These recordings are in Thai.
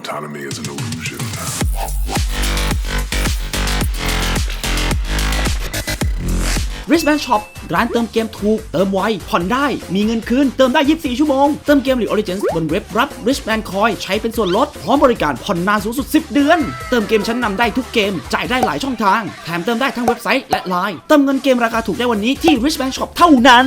Autonomy is an illusion. r i s b a n d Shop ร้านเติมเกมถูก เติมไว ผ่อนได้ มีเงินคืน เติมได้ 24 ชั่วโมง เติมเกม League Origins บนเว็บรับ r i s b a n d Coin ใช้เป็นส่วนลด พร้อมบริการผ่อนนานสูงสุด 10 เดือน เติมเกมชั้นนำได้ทุกเกม จ่ายได้หลายช่องทาง แถมเติมได้ทั้งเว็บไซต์และไลน์ เติมเงินเกมราคาถูกได้วันนี้ที่ r i s b a n d Shop เท่านั้น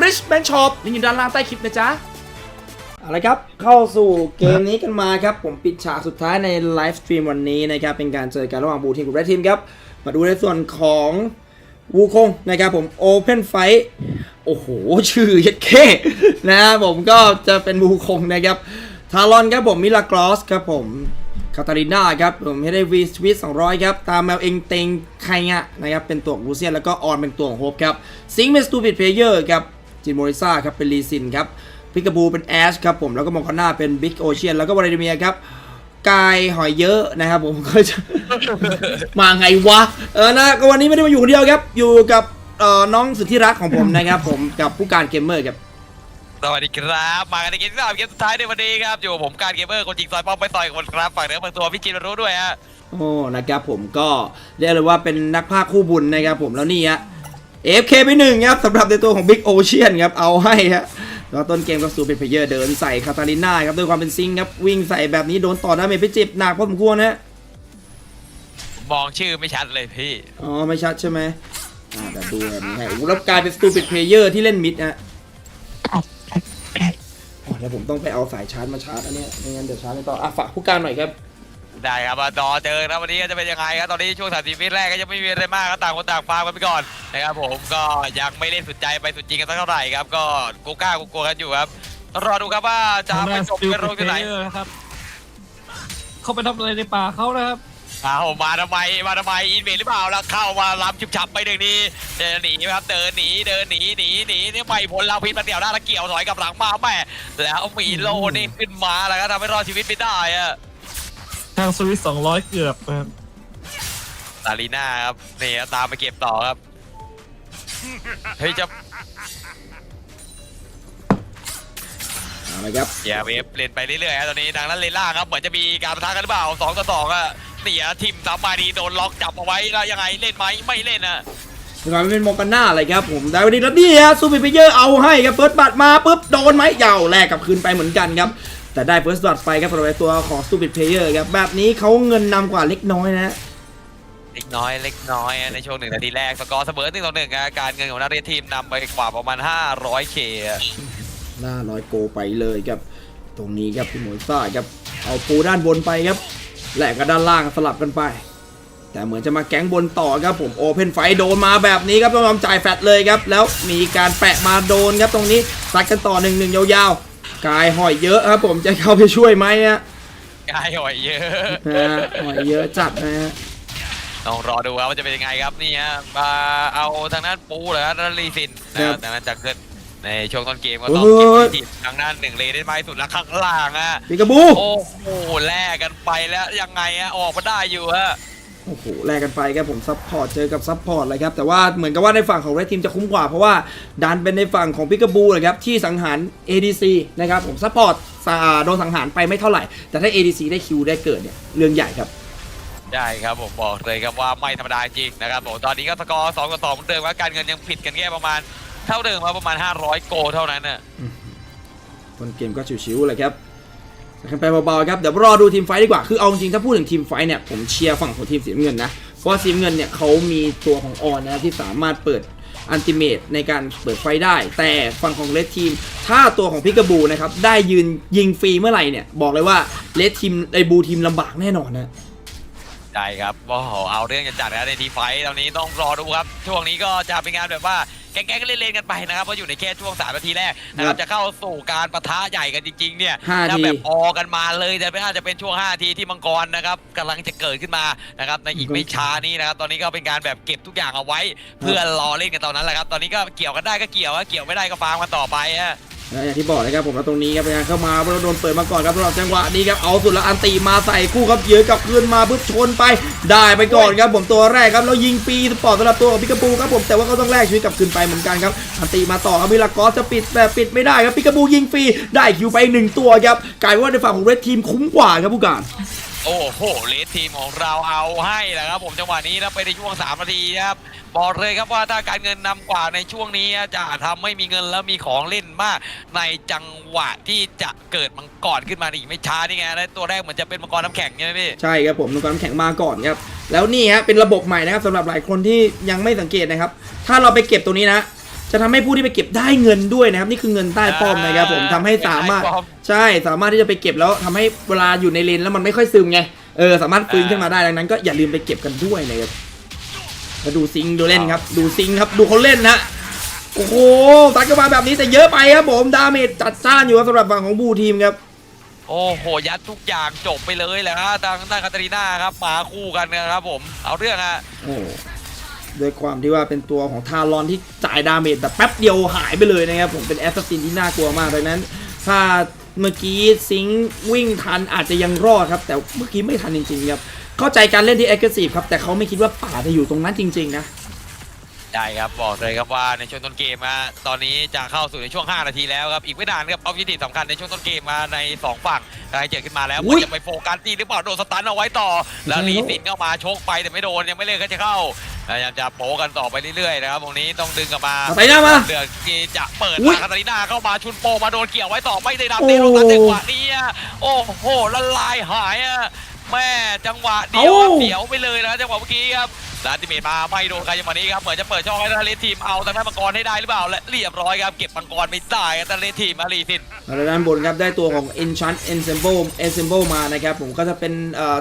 richman shop ลิงก์อยู่ด้านล่างใต้คลิปนะจ๊ะเอาละครับ เข้าสู่เกมนี้กันมาครับ ผมปิดฉากสุดท้ายในไลฟ์สตรีมวันนี้นะครับ เป็นการเจอกันระหว่างบูทีมกับเรดทีมครับ มาดูในส่วนของวูคงนะครับผม Open Fight โอ้โห ชื่อเย็ดเข้นะครับผมก็จะเป็นวูคงนะครับ ทารอนครับผมมิลากรอสครับผม คาตาลิน่าครับผมให้ได้วีสวิตสองร้อยครับ ตามแมวเองเต็งไคงะนะครับ เป็นตัวของลูเซียนแล้วก็ออนเป็นตัวของโฮปครับ ซิงเป็นสตูปิดเพลเยอร์ครับ จินโมริซ่าครับ เป็นลีซินครับ พิกาบูเป็นแอชครับผม แล้วก็มองคาน่าเป็นบิ๊กโอเชียน แล้วก็วาเลเมียครับ กายหอยเยอะนะครับผมก็จะมาไงวะ เออนะก็วันนี้ไม่ได้มาอยู่คนเดียวครับ อยู่กับเอ่อน้องสุดที่รักของผมนะครับผม กับผู้การเกมเมอร์ครับ สวัสดีครับ มากันในเกมที่สามเกมสุดท้ายในวันนี้ครับ อยู่กับผมการเกมเมอร์คนจริงซอยป้อมไปต่อยกับคนครับฝากเนื้อฝากตัวพี่จินรู้ด้วยฮะโอ้นะครับผมก็เรียกเลยว่าเป็นนักพากย์คู่บุญนะครับผมแล้วนี่ฮะ AFK ไปหนึ่งครับสำหรับในตัวของ Big Ocean ครับเอาให้ฮะแล้วต้นเกมก็สูเป็นเพลเยอร์เดินใส่คาตาลิน่าครับด้วยความเป็นซิงค์ครับวิ่งใส่แบบนี้โดนต่อดาเมจไปเจ็บหนักพอสมควรนะมองชื่อไม่ชัดเลยพี่อ๋อไม่ชัดใช่ไหมอ่าแต่ดูแบบนี้ให้โอ้โหแล้วกลายเป็น stupid player ที่เล่นมิดฮะอ๋ อแล้วผมต้องไปเอาสายชาร์จมาชาร์จอันเนี้ยไม่งั้นเดี๋ยวชาร์จไม่ต่ออะฝากผู้การหน่อยครับ ได้ครับมาต่อเจอนะวันนี้ก็จะเป็นยังไงครับตอนนี้ช่วงสามสิบวิแรกก็ยังไม่มีอะไรมากก็ต่างคนต่างฟาร์มกันไปก่อนนะครับผมก็ยังไม่เล่นสุดใจไปสุดจริงกันสักเท่าไหร่ครับก็กูกล้ากูกลัวกันอยู่ครับรอดูครับว่าจะไปจบกันลงที่ไหนนะครับ เขาไปทำอะไรในป่าเขานะครับ เอามาทำไมมาทำไมอินเวดหรือเปล่าแล้วเข้ามาล้ำชุบฉับไปหนึ่งนี้เดินหนีครับเดินหนีเดินหนีหนีหนีนี่ไม่พ้นเราพิษมาเดี่ยวหน้าแล้วเกี่ยวถอยกลับหลังมาแม่แล้วมีโลนี่ขึ้นมาแล้วก็ทำให้รอดชีวิตไม่ได้อะทางสวิตสองร้อยเกือบนะครับซาลีน่าครับนี่ครับตามไปเก็บต่อครับเฮ้ยจะเอาละครับอย่าเวฟเล่นไปเรื่อยๆครับตอนนี้ดังนั้นเลนล่างครับเหมือนจะมีการประทะกันหรือเปล่าสองต่อสองอะ เสียทิมตามมาดีโดนล็อกจับเอาไว้แล้วยังไงเล่นไหมไม่เล่นอะมีความเป็นโมกันหน้าอะไรครับผมได้วันนี้แล้วนี่ฮะซูเปอร์เพลเยอร์เอาให้ครับเฟิร์สบัตมาปุ๊บโดนไหมยาวแลกกลับคืนไปเหมือนกันครับแต่ได้เฟิร์สบัตไปครับสำหรับไอ้ตัวของ Stupid Player ครับแบบนี้เขาเงินนำกว่าเล็กน้อยนะเล็กน้อยเล็กน้อยในช่วงหนึ่งนาทีแรกสกอร์เสมอหนึ่งต่อหนึ่งอะการเงินของนักเรียนทีมนำไปกว่าประมาณ 500k อะหน้าร้อยโกไปเลยครับ ตรงนี้ครับพี่หมวยซ่าครับเอาปูด้านบนไปครับ แหลกกับด้านล่างสลับกันไป แต่เหมือนจะมาแก๊งบนต่อครับผมโอเพนไฟโดนมาแบบนี้ครับต้องยอมจ่ายแฟตเลยครับ แล้วมีการแปะมาโดนครับตรงนี้ซัดกันต่อหนึ่งหนึ่งยาวๆ กายหอยเยอะครับผมจะเข้าไปช่วยไหมฮะกายหอยเยอะนะฮะหอยเยอะจัดนะฮะต้องรอดูว่าจะเป็นยังไงครับนี่ฮะมาเอาทางด้านปูเหรอแล้วรีซินนะครับดังนั้นจะเกิด ในช่วงต้นเกมก็ต้องเก็บไว้ที่ทางด้านหนึ่งเลได้ไหมสุดแล้วข้างล่างอะปิกาบูโอ้โหแลกกันไปแล้วยังไงอะออกมาได้อยู่ฮะโอ้โหแลกกันไปครับผมซัพพอร์ตเจอกับซัพพอร์ตเลยครับแต่ว่าเหมือนกับว่าในฝั่งของเรดทีมจะคุ้มกว่าเพราะว่าดันเป็นในฝั่งของพิกาบูเลยครับที่สังหาร ADC นะครับผมซัพพอร์ตโดนสังหารไปไม่เท่าไหร่ แต่ถ้า ADC ได้คิวได้เกิดเนี่ยเรื่องใหญ่ครับได้ครับผมบอกเลยครับว่าไม่ธรรมดาจริงนะครับผมตอนนี้ก็สกอร์สองต่อสองเหมือนเดิมว่าการเงินยังผิดกันแค่ประมาณ เท่าเดิมครับประมาณ 500 โกเท่านั้นน่ะต้นเกมก็ชิวๆเลยครับกันไปเบาๆครับเดี๋ยวรอดูทีมไฟดีกว่าคือเอาจริงถ้าพูดถึงทีมไฟเนี่ยผมเชียร์ฝั่งของทีมสีเงินนะเพราะสีเงินเนี่ยเขามีตัวของออนนะที่สามารถเปิดอันติเมตในการเปิดไฟได้ แต่ฝั่งของเลดทีม ถ้าตัวของพิกาบูนะครับได้ยืนยิงฟรีเมื่อไหร่เนี่ยบอกเลยว่าเลดทีมไอบูทีมลำบากแน่นอนนะ ได้ครับโอ้โหเอาเรื่องจะจัดนะในทีไฟท์ตอนนี้ต้องรอดูครับ ช่วงนี้ก็จะเป็นงานแบบว่าแก๊งๆเล่นๆกันไปนะครับเพราะอยู่ในแค่ช่วงสามนาทีแรกนะครับจะเข้าสู่การปะทะใหญ่กันจริงๆเนี่ยห้าถ้าทีแบบพอกันมาเลยแต่ไม่น่าจะเป็นช่วง5นาทีที่มังกรนะครับกำลังจะเกิดขึ้นมานะครับในอีกไม่ช้านี้นะครับตอนนี้ก็เป็นการแบบเก็บทุกอย่างเอาไว้ เพื่อรอเล่นกันตอนนั้นแหละครับ ตอนนี้ก็เกี่ยวกันได้ก็เกี่ยวอะเกี่ยวไม่ได้ก็ฟาร์มกันต่อไปฮะ และอย่างที่บอกนะครับผมแล้วตรงนี้ครับเป็นการเข้ามาเราโดนเปิดมาก่อนครับสำหรับจังหวะนี้ครับเอาสุดแล้วอันตีมาใส่คู่ครับเยอะกับคืนมาปุ๊บชนไปได้ไปก่อนครับผมตัวแรกครับแล้วยิงฟรีสปอร์ตสำหรับตัวของพิกาบูครับผมแต่ว่าเขาต้องแลกชีวิตกับคืนไปเหมือนกันครับอันตีมาต่อครับมิลากอสจะปิดแต่ปิดไม่ได้ครับพิกาบูยิงฟรีได้คิวไปหนึ่งตัวครับกลายว่าในฝั่งของเรดทีมคุ้มกว่าครับผู้การ โอ้โหเลสทีมของเราเอาให้แหละครับผมจังหวะนี้นะไปในช่วง3นาทีครับบอกเลยครับว่าถ้าการเงินนำกว่าในช่วงนี้จะทำให้มีเงินแล้วมีของเล่นมาก ในจังหวะที่จะเกิดมังกรขึ้นมาอีกไม่ช้านี่ไงแล้วตัวแรกเหมือนจะเป็นมังกรน้ำแข็งใช่ไหมพี่ใช่ครับผมนุกรน้ำแข็งมาก่อนครับแล้วนี่ฮะเป็นระบบใหม่นะครับสำหรับหลายคนที่ยังไม่สังเกตนะครับ ถ้าเราไปเก็บตรงนี้นะ จะทำให้ผู้ที่ไปเก็บได้เงินด้วยนะครับ นี่คือเงินใต้ป้อมนะครับผมทำให้สามารถใต้ป้อมใช่สามารถที่จะไปเก็บแล้วทำให้เวลาอยู่ในเลนแล้วมันไม่ค่อยซึมไงเออสามารถฟื้นขึ้นมาได้ดังนั้นก็อย่าลืมไปเก็บกันด้วยนะครับแล้วดูซิงค์ดูเล่นครับ ดูซิงค์ครับดูเขาเล่นนะโอ้โหตัดกันมาแบบนี้แต่เยอะไปครับผมดาเมจจัดจ้านอยู่ครับสำหรับฝั่งของบูทีมครับโอ้โหยัดทุกอย่างจบไปเลยแหละครับทางด้านคาตาลีนาครับมาคู่กันนะครับผมเอาเรื่องฮะโอ้ ด้วยความที่ว่าเป็นตัวของทารอนที่จ่ายดาเมจแบบแป๊บเดียวหายไปเลยนะครับผมเป็นแอสซัสซินที่น่ากลัวมากดังนั้น ถ้าเมื่อกี้ซิงวิ่งทันอาจจะยังรอดครับ แต่เมื่อกี้ไม่ทันจริงๆครับเข้าใจการเล่นที่แอคทีฟครับแต่เขาไม่คิดว่าป่าจะอยู่ตรงนั้นจริงๆนะ ได้ครับบอกเลยครับว่าในช่วงต้นเกมฮะตอนนี้จะเข้าสู่ในช่วง 5 นาทีแล้วครับอีกไม่นานครับเอาวิธีสำคัญในช่วงต้นเกมมาใน 2 ฝั่งกำลังเจอขึ้นมาแล้วอุ๊ยจะไปโฟกัสตีหรือเปล่าโดนสตันเอาไว้ต่อ แล้วลีสินเข้ามาโชกไปแต่ไม่โดนยังไม่เลิกก็จะเข้าพยายามจะโปกันต่อไปเรื่อยๆนะครับตรงนี้ต้องดึงกลับมาเอาไปหน้ามาเดือกที่จะเปิดอุ๊ยมาคาตาลิน่าเข้ามาชุนโปมาโดนเกี่ยวไว้ต่อไม่ได้ดับเดโรตันจังหวะนี้อะโอ้โหละลายหายอะแม่จังหวะเดียวอะเสียวไปเลยนะจังหวะเมื่อกี้ครับ ลาติเมตมาไม่โดนใครจังหวะนี้ครับเหมือนจะเปิดช่องให้ทางเลทีมเอาทางด้านมังกรให้ได้หรือเปล่าและเรียบร้อยครับเก็บมังกรไม่ได้ทางเลทีมอารีสินแล้วด้านบนครับได้ตัวของ Enchant Ensemble Ensemble มานะครับผมก็จะเป็น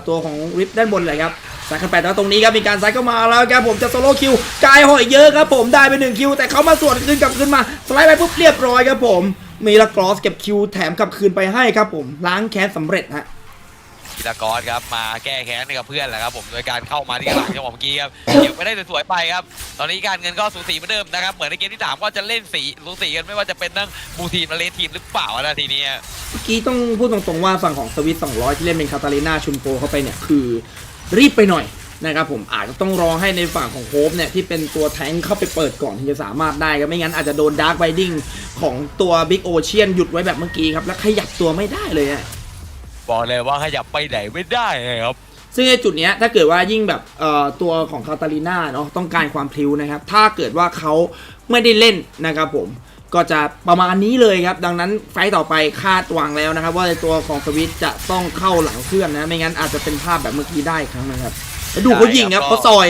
ตัวของริฟด้านบนเลยครับซัดกันไปดแต่ว่าตรงนี้ครับมีการซัดเข้ามาแล้วครับผมจะโซโล่คิวกายหอยเยอะครับผมได้ไปหนึ่งคิวแต่เขามาสวนคืนกลับคืนมาสไลด์ไปปุ๊บเรียบร้อยครับผมมีละกรอสเก็บคิวแถมกลับคืนไปให้ครับผมล้างแค้นสำเร็จฮะ กีฬากรครับมาแก้แค้นให้กับเพื่อนแหละครับผมโดยการเข้ามาที่กลางจังหวะเมื่อกี้ครับเก็บไปได้สวยๆไปครับตอนนี้การเงินก็สูสีเหมือนเดิมนะครับเหมือนในเกมที่สามก็จะเล่นสีสูสีกันไม่ว่าจะเป็นทั้งบูทีมและเลทีมหรือเปล่านะทีนี้เมื่อกี้ต้องพูดตรงๆว่าฝั่งของสวิต200ที่เล่นเป็นคาตาลิน่าชุนโปเข้าไปเนี่ยคือรีบไปหน่อยนะครับผมอาจจะต้องรอให้ในฝั่งของโฮปเนี่ยที่เป็นตัวแทงเข้าไปเปิดก่อนถึงจะสามารถได้ครับไม่งั้นอาจจะโดนดาร์ b ไ d ดิ้งของตัวบิ๊กโอเชียนหยุดไว้แบบเมื่อกี้ครับ แล้วขยับตัวไม่ได้เลยอะ บอกเลยว่าขยับไปไหนไม่ได้ครับ ซึ่งในจุดเนี้ยถ้าเกิดว่ายิ่งแบบเอ่อตัวของคาตาลิน่าเนาะต้องการความพลิ้วนะครับ ถ้าเกิดว่าเขาไม่ได้เล่นนะครับผม ก็จะประมาณนี้เลยครับ ดังนั้นไฟต์ต่อไปคาดหวังแล้วนะครับ ว่าในตัวของสวิตจะต้องเข้าหลังเพื่อนนะ ไม่งั้นอาจจะเป็นภาพแบบเมื่อกี้ได้อีกครั้งนะครับแล้วดูเขายิงครับเขาซอย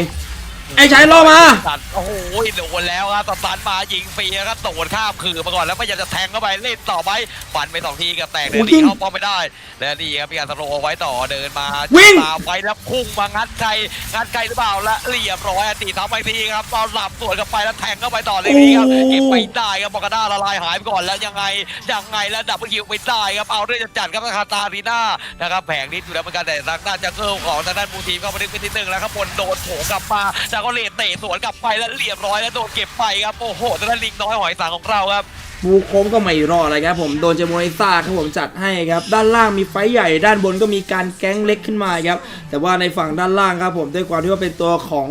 ไอ้ชายล่อมา ตัดโอ้โหโดนแล้วครับตัดสันมายิงฟรีครับโดดข้ามคือมาก่อนแล้วพยายามจะแทงเข้าไปเล่นต่อไปฟันไปสองทีกับแตกเดินหนีเข้าป้อมไม่ได้ แล้วนี่ครับมีการสโลว์เอาไว้ต่อเดินมาวิ่งตามไปแล้วพุ่งมางัดใครงัดใครหรือเปล่าและเรียบร้อยตีทำไปทีครับตอนหลับสวนกลับไปแล้วแทงเข้าไปต่อเลยนี่ครับเก็บไปได้ครับบอกกาด้าละลายหายไปก่อนแล้วยังไงยังไงแล้วดับเบิลคิวไปได้ครับเอาเรื่องจัดๆครับคาตาลีน่านะครับแผงนิดอยู่แล้วเหมือนกันแต่ทางด้านจังเกิลของทางด้านมูทีมเข้ามาดึงไปทีหนึ่งแล้วครับบนโดนโผกลับมาจากก็เลตเตะสวนกลับไปแล้วเรียบร้อยแล้วโดนเก็บไปครับโอ้โหทางด้านลิงน้อยหอยสังของเราครับบูโค้งก็ไม่รอดเลยครับผมโดนเจโมไนซ่าครับผมจัดให้ครับด้านล่างมีไฟท์ใหญ่ ด้านบนก็มีการแก๊งเล็กขึ้นมาครับแต่ว่าในฝั่งด้านล่างครับผมด้วยความที่ว่าเป็นตัวของ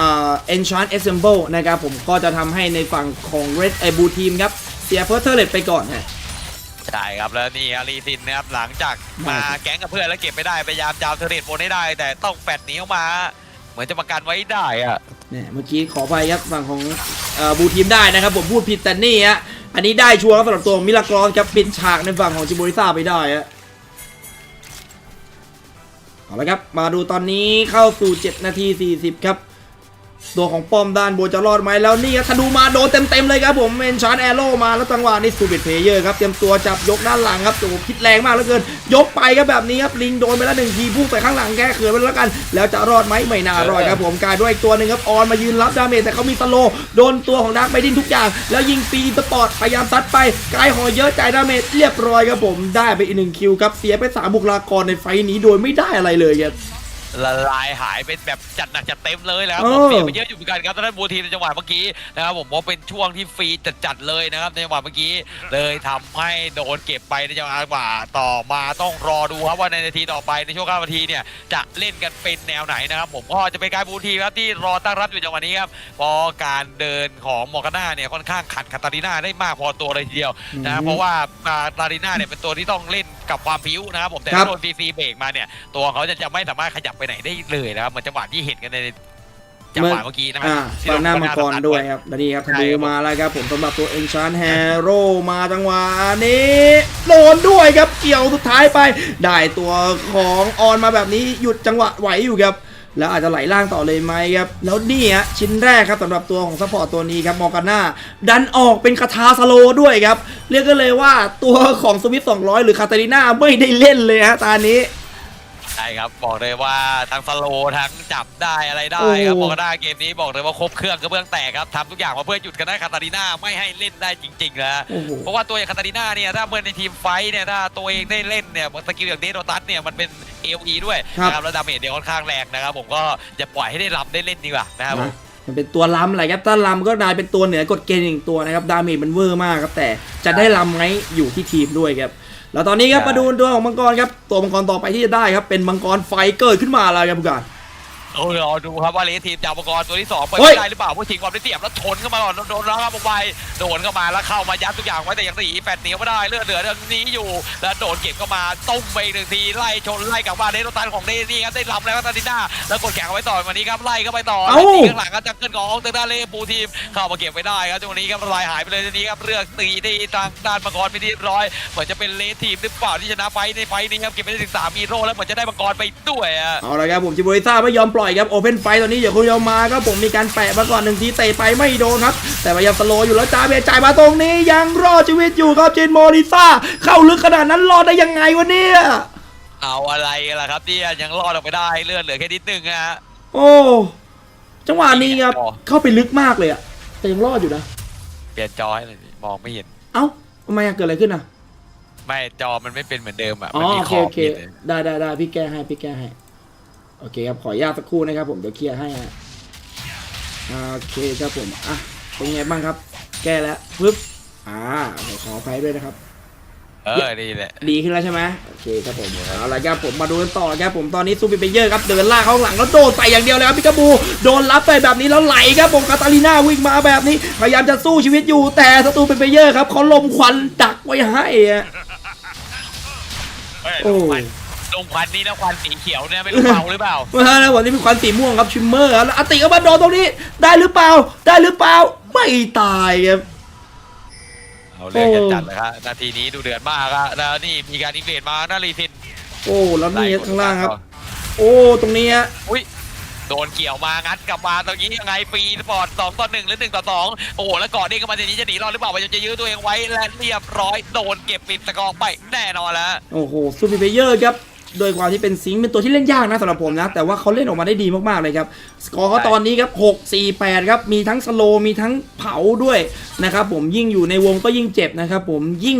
อ่า Enchant Assemble นะครับผมก็จะทำให้ในฝั่งของ Red ไอบูทีมครับเสียเพิร์เทอร์เลตไปก่อนฮะใช่ครับแล้วนี่อารีซินนะครับหลังจากมาได้ครับแก๊งกับเพื่อนแล้วเก็บไม่ได้พยายามจะเอาเทอร์เรตบนให้ได้ แต่ต้องแฟดหนีออกมาเห มือนจะประกันไว้ได้อะเนี่ยเมื่อกี้ขอไปครับฝั่งของบูทีมได้นะครับ ผมพูดผิดแต่นี่อะอันนี้ได้ชัวร์สำหรับตัวมิลากรอนครับปิดฉากในฝั่งของจิโบริซาไปได้อะเอาละครับ มาดูตอนนี้เข้าสู่ 7 นาที 40 ครับ ตัวของป้อมด้านบนจะรอดไหมแล้วนี่ครับธนูมาโดนเต็มๆเลยครับผมเมนชาร์ดแอโร่มาแล้วจังหวะนี้สูบิดเพเยอร์ครับเตรียมตัวจับยกด้านหลังครับโอ้โหพิษแรงมากเหลือเกิน ยกไปครับแบบนี้ครับลิงโดนไปแล้วหนึ่งทีพุ่งใส่ข้างหลังแก้เขินไปแล้วกัน แล้วจะรอดไหมไม่น่ารอดครับผมกลายด้วยอีกตัวหนึ่งครับออนมายืนรับดาเมจแต่เขามีสโลโดนตัวของดาร์กไมดินทุกอย่าง แล้วยิงฟรีสปอร์ตพยายามซัดไปกายหอเยอะจ่ายดาเมจเรียบร้อยครับผมได้ไปอีกหนึ่งคิวครับเสียไปสามบุคลากรในไฟท์นี้โดยไม่ได้อะไรเลยครับ ละลายหายเป็นแบบจัดหนักจัดเต็มเลยแล้วเอผอมเสียไปเยอะอยู่เหมือนกันครับตอนนั้นบูทีมในจังหวะเมื่อกี้นะครับผมว่าเป็นช่วงที่ฟรีจัดๆเลยนะครับในจังหวะเมื่อกี้ เลยทำให้โดนเก็บไปในจังหวะต่อมาต้องรอดูครับว่าในนาทีต่อไปในช่วง9นาทีเนี่ยจะเล่นกันเป็นแนวไหนนะครับผมก็จะเป็นการบูทีมครับที่รอตั้งรับอยู่จังหวะนี้ครับเพอการเดินของมอร์กาน่าเนี่ยค่อนข้างขัดคาตาลิน่าได้มากพอตัวเลยทีเดียวนะครับเพราะว่าคาตาลิน่าเนี่ยเป็นตัวที่ต้องเล่น กับความผิวนะครับผมแต่ครัถ้าบโดนซีซีเบรกมาเนี่ย ตัวเขาจะจะไม่สามารถขยับไปไหนได้เลยนะครับเหมือนจังหวะที่เห็นกันในจังหวะเมื่อกี้นะครัอ่าที่ฟังหน้าโดมังกรด้วยครับและนี่ครับธใช่นูครับมาแล้วครับผมสำหรับตัวเอ็นชานแฮโร่มาจังหวะนี้โดนด้วยครับเกี่ยวสุดท้ายไป ได้ตัวของออนมาแบบนี้หยุดจังหวะไหวอยู่ครับ แล้วอาจจะไหลล่างต่อเลยไหมครับแล้วนี่ฮะชิ้นแรกครับสำหรับตัวของซัพพอร์ตตัวนี้ครับมอร์กาน่าดันออกเป็นคาทาสโลด้วยครับ เรียกกันเลยว่าตัวของสวิต200 หรือคาตาลิน่าไม่ได้เล่นเลยฮะตานี้ ใช่ครับบอกเลยว่าทั้งสโลว์ทั้งจับได้อะไรได้โอ้ครับบอกได้เกมนี้บอกเลยว่าครบเครื่องกระเบื้องแตกครับทำทุกอย่างมาเพื่อหยุดกันได้คาตาลิน่าไม่ให้เล่นได้จริงๆนะ โอ้โห เพราะว่าตัวอย่างคาตาลิน่าเนี่ยถ้าเมื่อในทีมไฟท์เนี่ยถ้าตัวเองได้เล่นเนี่ยสกิลอย่างเดโดตัสเนี่ยมันเป็นเอลีด้วยครับ นะครับแล้วดาเมจเดียวค่อนข้างแรงนะครับผมก็อย่าปล่อยให้ได้รับได้เล่นดีกว่านะครับผม นะมันเป็นตัวล้ำอะไรครับถ้าล้ำก็นายเป็นตัวเหนือกฎเกณฑ์หนึ่งตัวนะครับดาเมจมันเวอร์มากครับแต่จะได้ล้ำไหมอยู่ที่ทีมด้วยครับ แล้วตอนนี้ครับใช่มาดูตัวของมังกรครับตัวมังกรต่อไปที่จะได้ครับเป็นมังกรไฟเกิดขึ้นมาแล้วครับผู้การ โอ้รอดูครับว่าเลสทีมจากอุปกรณ์ตัวที่สองไปเฮ้ย ได้หรือเปล่าผู้ชิงความได้เสียบแล้วชนเข้ามาก่อนโดนแล้วครับออกไปโดนเข้ามาแล้วเข้ามายัดทุกอย่างไว้แต่ยังตีแปดเหนียวไม่ได้เลือดเหลือเรื่องนี้อยู่แล้วโดนเก็บเข้ามาต้มไปอีกหนึ่งทีไล่ชนไล่กลับมาเดโรตันของเดนี่ครับได้ลำแล้วก็ตาดิน่าแล้วกดแข่งเอาไว้ต่อวันนี้ครับไล่เข้าไปต่อเอ้าแล้วตีข้างหลังก็จังเกิลของเตอร์ดาเล่ปูทีมเข้ามาเก็บไปได้ครับจังหวะนี้ครับลายหายไปเลยทีนี้ครับเลือกตีที่ทางด้านมังกรไปที่เรียบร้อยเหมือนจะเป็นเลสทีมหรือเปล่าที่ชนะไฟท์ในไฟท์นี้ครับเก็บไปได้ถึงสามมีโร่แล้วเหมือนจะได้มังกรไปด้วยอะ เอาละครับผมจิโบริซ่าไม่ยอมปล่อยครับโอเพนไฟตอนนี้เดี๋ยวคุณยอมมาครับผมมีการแปะมาก่อนหนึ่งทีเตะไปไม่โดนครับ แต่พยายามสโลว์อยู่แล้วจ้าเบียร์จ่ายมาตรงนี้ยังรอดชีวิตอยู่ครับจินโมริซ่าเข้าลึกขนาดนั้นรอดได้ยังไงวะเนี่ยเอาอะไรกันล่ะครับเนี่ยยังรอดออกไปได้เลือดเหลือแค่นิดนึงอะฮะโอ้จังหวะนี้ครับเข้าไปลึกมากเลยอะแต่ยังรอดอยู่นะเปลี่ยนจอให้เลยดิมองไม่เห็น เอ้าทำไมอะเกิดอะไรขึ้นอะไม่จอมันไม่เป็นเหมือนเดิมอะอ๋อมันมีโอขเคอบโอเคนิดนึงได้ได้ได้พี่แก้ให้พี่แก้ให้ โอเคครับ ขออนุญาตสักครู่นะครับผม เดี๋ยวเคลียร์ให้ฮะโอเคครับผม อะ เป็นไงบ้างครับ แก้แล้วปึ๊บ อ่า ขออภัยด้วยนะครับ เออ ดีแหละ ดีขึ้นแล้วใช่ไหมโอเคครับผม เอาละครับผมมาดูกันต่อครับผม ตอนนี้ซูเปอร์เบเยอร์ครับ เดินลากเข้าข้างหลังแล้วโดนใส่อย่างเดียวเลยครับพิกาบู โดนรับไปแบบนี้แล้วไหลครับผมคาตาลีน่าวิ่งมาแบบนี้ พยายามจะสู้ชีวิตอยู่ แต่สตูเป็นเบเยอร์ครับเขาลมควันดักไว้ให้อะเฮ้ยโอ้ ลงควันลงควันนี้แล้วควันสีเขียวเนี่ยไม่รู้เมาหรือเปล่ามาแล้ววันนี้มีควันสีม่วงครับชิมเมอร์ครับแล้วอติก็มาโดนตรงนี้ได้หรือเปล่า ได้หรือเปล่าไม่ตายครับเอาเรื่องกันโอ้จัดเลยครับนาทีนี้ดูเดือดมากอะแล้วนี่มีการอิงเวดมาหน้ารีทินโอ้แล้วนี่ไล่ข้างล่างครับต่อโอ้ตรงนี้ฮะอุ้ยโดนเกี่ยวมางัดกลับมาตรงนี้ยังไงฟรีสปอร์ตสองต่อหนึ่งหรือหนึ่งต่อสองโอ้โหแล้วก่อนเด้งเข้ามาทีนี้จะหนีรอดหรือเปล่าพยายามจะยื้อตัวเองไว้และเรียบร้อยโดนเก็บปิดตะกองไปแน่นอนแล้ว โอ้โหซูเปอร์เบเยอร์ครับ โดยความที่เป็นซิงค์เป็นตัวที่เล่นยากนะสำหรับผมนะ แต่ว่าเขาเล่นออกมาได้ดีมากๆเลยครับ สกอร์เขาตอนนี้ครับ 6 4 8 ครับ มีทั้งสโลว์มีทั้งเผาด้วยนะครับผมยิ่งอยู่ในวงก็ยิ่งเจ็บนะครับผมยิ่ง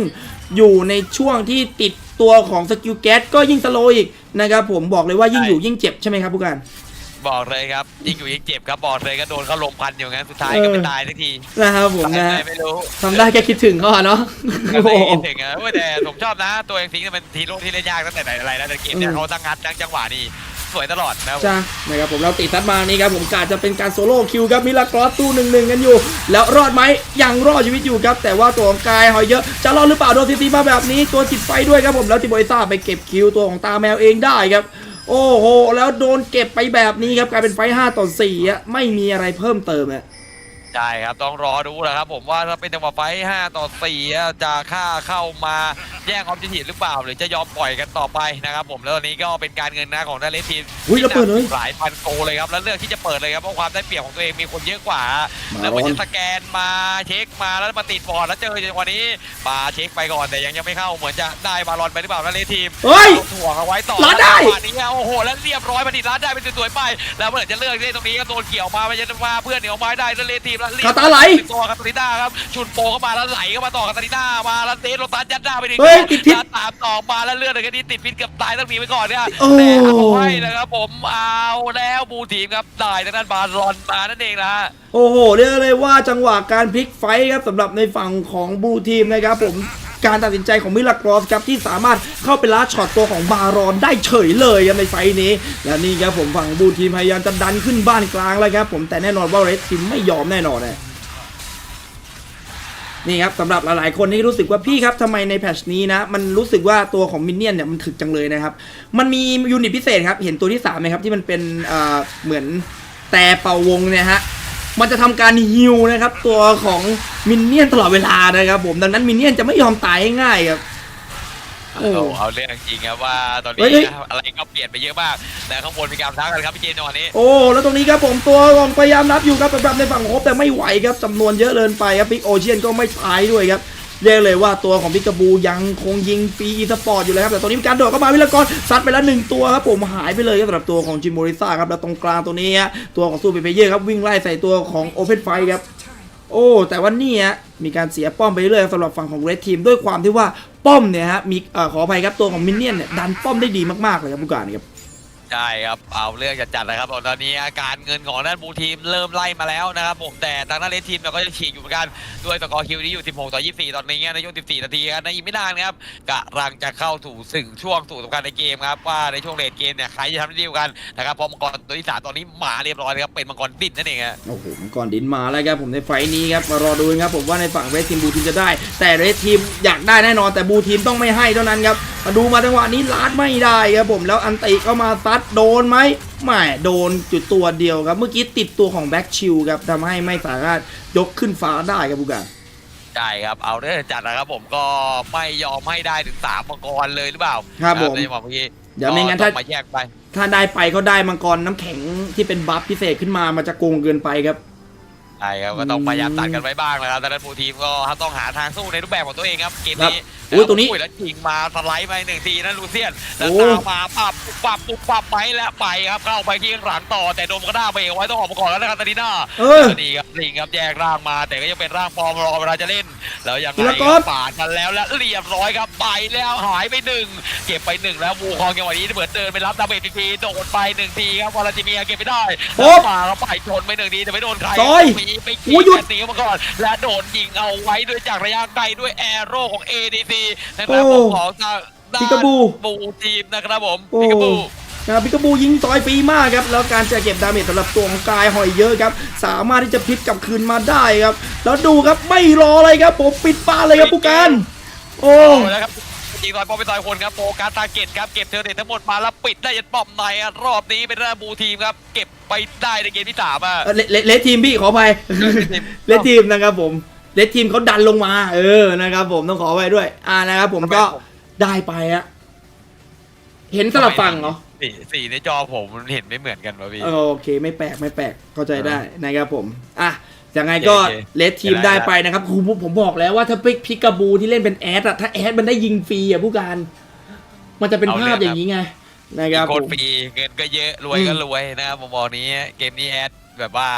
อยู่ในช่วงที่ติดตัวของสกิลแก๊สก็ยิ่งสโลว์อีกนะครับผมบอกเลยว่ายิ่งอยู่ยิ่งเจ็บใช่ไหมครับผู้การ บอกเลยครับยิ่งอยู่ยิ่งเจ็บครับบอกเลยก็โดนเขาลมพันอยู่งั้นสุดท้ายเออก็ไม่ตายสักทีนะครับผมตายนะไหนไม่รู้ทำได้แค่คิดถึงเขาอะเนาะก็โอ้ไม่โหถึงอะเว้ยแต่ผมชอบนะ ตัวเองทิ้งเป็นทีโร่ที่เล่นยากตั้งแต่ไหนแต่ไรแล้วแต่เกมเนี่อืยมเขาตั้งงัดตั้งจังหวะนี่สวยตลอดนะครับจ้านะครับผมเราติดซัดมานี่ครับผมกาจะเป็นการโซโล่คิวครับมิลากรอสตู้หนึ่งหนึ่งกันอยู่ แล้วรอดไหมยังรอดชีวิตอยู่ครับ แต่ว่าตัวของกายหอยเยอะ จะรอดหรือเปล่าโดนซีซีมาแบบนี้ตัวจิตไฟด้วยครับผมแล้วติโบยซ่าไปเก็บคิวตัวของตาแมวเองได้ครับ โอ้โห แล้วโดนเก็บไปแบบนี้ครับกลายเป็นไฟ5ต่อ4อะไม่มีอะไรเพิ่มเติมอะ ใช่ครับต้องรอดูแหละครับ ผมว่าถ้าเป็นจังหวะไฟท์5ต่อ4อะจะฆ่าเข้ามาแย่งออบเจกตีฟหรือเปล่า หรือจะยอมปล่อยกันต่อไปนะครับผมแล้วตอนนี้ก็เป็นการเงินนะของด้านเลสทีมอุ้ยแล้วเปิดเลยหลายพันโกเลยครับแล้วเลือกที่จะเปิดเลยครับเพราะความได้เปรียบของตัวเองมีคนเยอะกว่ามาแล้วมันร้อนจะสแกนมาเช็คมาแล้วมาติดบอร์ดแล้วเจอจังหวะนี้ปาเช็คไปก่อนแต่ยังยังไม่เข้าเหมือนจะได้บาลอนไปหรือเปล่านั่นเลยทีมเฮ้ยเอาถ่วงเอาไว้ต่อรัดได้จังหวะนี้โอ้โหแล้วเรียบร้อยมาดิรัดได้เป็นสวยๆไป แล้วเมื่อไหร่จะเลือกเล่นตรงนี้ก็โดนเกี่ยวมาไม่ใช่ว่าเพื่อนเหนียวไม้ได้แล้วเลนทีมแล้วเรียบคาตาไหล ติดตัวคาตาลิน่าครับชุนโปเข้ามาแล้วไหลเข้ามาต่อคาตาลิน่ามาแล้วเตะโรตัสยัดหน้าไปดิเฮ้ยติดพิษแล้วตามต่อมาแล้วเลือดเลยกันนี้ติดพิษเกับตายต้องหนีไปก่อนเนี่ยโอ้ แต่เอาไว้นะครับผมเอาแล้วบูทีมครับได้ทางด้านบาลอนมานั่นเองนะฮะ โอ้โห เรียกเลยว่าจังหวะการพลิกไฟท์ครับสำหรับในฝั่งของบลูทีมนะครับผม การตัดสินใจของมิลากรอสครับที่สามารถเข้าไปล้าช็อตตัวของบารอนได้เฉยเลยครับในไฟนี้ และนี่ครับผมฝั่งบูทีมพยายามจะดันขึ้นบ้านกลางแล้วครับผมแต่แน่นอนว่าเรดทีมไม่ยอมแน่นอนนะนี่ครับสำหรับหลายๆคนที่รู้สึกว่าพี่ครับทำไมในแพทชนี้นะ มันรู้สึกว่าตัวของมินเนี่ยนเนี่ยมันถึกจังเลยนะครับ มันมียูนิตพิเศษครับ เห็นตัวที่3ไหมครับที่มันเป็นเอ่อเหมือนแต่เป่าวงเนี่ยฮะ มันจะทำการฮิวนะครับ ตัวของมินเนี่ยนตลอดเวลานะครับผมดังนั้นมินเนี่ยนจะไม่ยอมตายง่ายๆครับโอ้โอ้เอาเรื่องจริงครับว่าตอนเฮ้นี้ยเฮ้ยอะไรก็เปลี่ยนไปเยอะมากแต่ข้างบนมีการท้ากันครับพี่เจนในวันนี้โอ้แล้วตรงนี้ครับผมตัวของพยายามนับอยู่ครับสำหรับในฝั่งของโฮปแต่ไม่ไหวครับจำนวนเยอะเกินไปครับพิกโอเชียนก็ไม่ตายด้วยครับ เรียกเลยว่าตัวของพิกาบูยังคงยิงฟรีอีสปอร์ตอยู่เลยครับแต่ตอนนี้มีการโดดเข้ามาวิลกรซัดไปแล้วหนึ่งตัวครับผมหายไปเลยครับสำหรับตัวของจิมโมริซ่าครับแล้วตรงกลางตัวนี้ตัวของซูเปอร์เพเยอร์ครับวิ่งไล่ใส่ตัวของโอเพนไฟครับโอ้แต่ว่านี่ฮะมีการเสียป้อมไปเรื่อยสำหรับฝั่งของเรดทีมด้วยความที่ว่าป้อมเนี่ยฮะมีขออภัยครับตัวของมินเนี่ยนเนี่ยดันป้อมได้ดีมากๆเลยครับผู้การครับ ใช่ครับเอาเรื่องจัดๆนะครับตอนนี้อาการเงินของด้านบูทีมเริ่มไล่มาแล้วนะครับผมแต่ทางด้านเลนทีมเราก็จะฉีกอยู่เหมือนกันด้วยสกอร์คิวนี้อยู่ 16 ต่อ 24 ตอนนี้ในช่วง 14 นาทีครับในอีกไม่นานครับกำลังจะเข้าสู่สึ่งช่วงสู่สำคัญในเกมครับว่าในช่วงเลดเกมเนี่ยใครจะทำได้ดีกว่ากันนะครับพราะมังกรตัวที่สามตอนนี้มาเรียบร้อยเลยครับเป็นมังกรดินนั่นเองฮะโอ้โหมังก่อนดินมาแล้วครับผมในไฟท์นี้ครับมารอดูครับผมว่าในฝั่งเรดทีมบูทีมจะได้ แต่เรทีมอยากได้แน่นอนแต่บูทีมต้องไม่ให้เท่านั้นครับมาดูมาจังหวะนี้ลาดไม่ได้ครับผมแล้วอันติก็มาซัดโดนไหมไม่โดนจุดตัวเดียวครับ เมื่อกี้ติดตัวของแบ็กชิลครับทำให้ไม่สามารถยกขึ้นฟ้าได้ครับผู้การใช่ครับ เอาเรื่องจัดนะครับผมก็ไม่ยอมให้ได้ถึงสามมังกรเลยหรือเปล่าครับผมในจังหวะเมื่อกี้เดี๋ยวไม่งั้นก็ถ้าต้องมาแยกไป ถ้าได้ไปเขาได้มังกรน้ำแข็งที่เป็นบัฟพิเศษขึ้นมามันจะโกงเกินไปครับ ใช่ครับก็ต้องพยายามตัดกันไว้บ้างนะครับแต่ด้านบูทีมก็ต้องหาทางสู้ในรูปแบบของตัวเองครับเกมนี้ครับอุ้ยตัวนี้แล้วยิงมาสไลด์ไปหนึ่งทีนั่นลูเซียนแล้วโอ้ตามมาปับปุ๊บปับปุ๊บปับไปแล้วไปครับเข้าไปที่หลังต่อแต่โดมก็ได้าเบรกไว้ต้องออกมาก่อนแล้วนะครับตาดีน่าเออแล้วนี่ครับลิงครับแยกร่างมา แต่ก็ยังเป็นร่างปลอมรอเวลาจะเล่น แล้วยังไงแล้วคก็รับปาดกันแล้วและเรียบร้อยครับไปแล้วหายไปหนึ่งเก็บไปหนึ่งแล้ววูคองจังหวะนี้เหมือนเดินไปรับดาเมจทีโดนไปหนึ่งทีครับวอลาจิเมียเก็บไม่ได้โอ้แล้วมาแล้วไปชนไปหนึ่งทีแต่ไม่โดนใครซอยมีไปโอ้ขี่หยุดแกนหนีออกมาก่อน และโดนยิงเอาไว้ด้วยจากระยะไกลด้วยแอโร่ของ ADC นะครับผมของทางด้านปิกาบูบูทีมนะครับผมโอ้ ปิกาบู นะครับพิกาบูยิงต่อยฟรีมากครับ แล้วการจะเก็บดาเมจสำหรับตัวของกายหอยเยอะครับ สามารถที่จะพลิกกลับคืนมาได้ครับ แล้วดูครับไม่รอเลยครับผมปิดบ้านเลยครับผู้การ โอ้ โอ้แล้วครับ ยิงต่อยป้อมไปต่อยคนครับโปการตาเกตครับเก็บเทอร์เททั้งหมดมาแล้วปิดได้ยันป้อมในอะรอบนี้เป็นด้านบูทีมครับเก็บไปได้ในเกมที่สามอะเอ่อเลเลเลดทีมพี่ขออภัยเลดทีมนะครับผมเลดทีมเขาดันลงมา เออนะครับผมต้องขอไว้ด้วย อ่านะครับผมก็ได้ไปอะเห็นสลับฝั่งเหรอสีสีในจอผมเห็นไม่เหมือนกันวะพี่เออโอเค ไม่แปลกไม่แปลกเข้าใจได้นะครับผม อะ ยังไงก็โอเคเลดทีมได้ได้ไปนะครับครูผมบอกแล้วว่าถ้าพิกพิกาบูที่เล่นเป็นแอดอะถ้าแอดมันได้ยิงฟรีอะผู้การ มันจะเป็นภาพอย่างนี้ไงนะครับ โคผตรมฟรีเงินก็เยอะรวยก็รวยนะครับผมบอกนี้เกมนี้แอด แบบว่า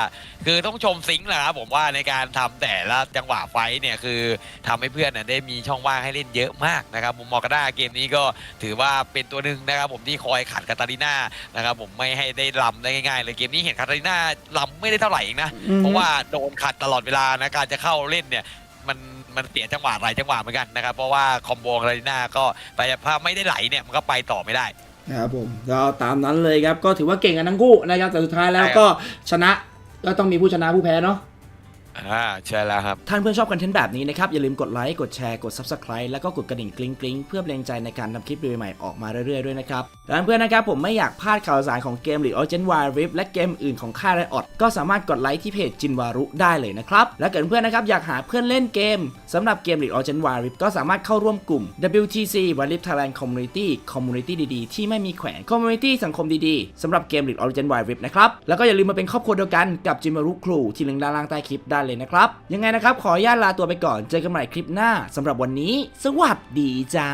คือต้องชมซิงค์นะครับผมว่าในการทำแต่ละจังหวะไฟท์เนี่ยคือทำให้เพื่อนน่ะได้มีช่องว่างให้เล่นเยอะมากนะครับผมมองกระด้าเกมนี้ก็ถือว่าเป็นตัวหนึ่งนะครับผมที่คอยขัดคาตาลิน่านะครับผมไม่ให้ได้ลำได้ง่ายๆเลยเกมนี้เห็นคาตาลิน่าลำไม่ได้เท่าไหร่เองนะอืมเพราะว่าโดนขัดตลอดเวลานะการจะเข้าเล่นเนี่ยมันมันเสียจังหวะหลายจังหวะเหมือนกันนะครับเพราะว่าคอมโบคาตาลิน่าก็ไปภาพไม่ได้ไหลเนี่ยมันก็ไปต่อไม่ได้ นะครับผมก็ตามนั้นเลยครับก็ถือว่าเก่งกันทั้งคู่นะครับแต่สุดท้ายแล้วก็ชนะก็ต้องมีผู้ชนะผู้แพ้เนาะ อ่าใช่แล้วครับ ท่านเพื่อนชอบคอนเทนต์แบบนี้นะครับ อย่าลืมกดไลค์ กดแชร์ กด Subscribe แล้วก็กดกระดิ่งกริ๊งกริ๊งเพื่อเป็นแรงใจในการนำคลิปใหม่ๆออกมาเรื่อยๆด้วยนะครับและเพื่อนนะครับผมไม่อยากพลาดข่าวสารของเกม League of Legends Wild Rift และเกมอื่นของค่ายไรออดก็สามารถกดไลค์ที่เพจจินวารุได้เลยนะครับ และเกิดเพื่อนนะครับอยากหาเพื่อนเล่นเกมสำหรับเกม League of Legends Wild Rift ก็สามารถเข้าร่วมกลุ่ม WTC Wild Rift Thailand Community Community ดีๆ ที่ไม่มีแขวน Community สังคมดีๆสำหรับเกม League of Legends Wild Rift นะครับแล้วก็อย่าลืมมาเป็นครอบครัวเดียวกันกับจินวารุครูที่ลิงก์ด้านล่างใต้คลิปได้เลยนะครับ ยังไงนะครับ ขออนุญาตลาตัวไปก่อน เจอกันใหม่คลิปหน้าสำหรับวันนี้ สวัสดีจ้า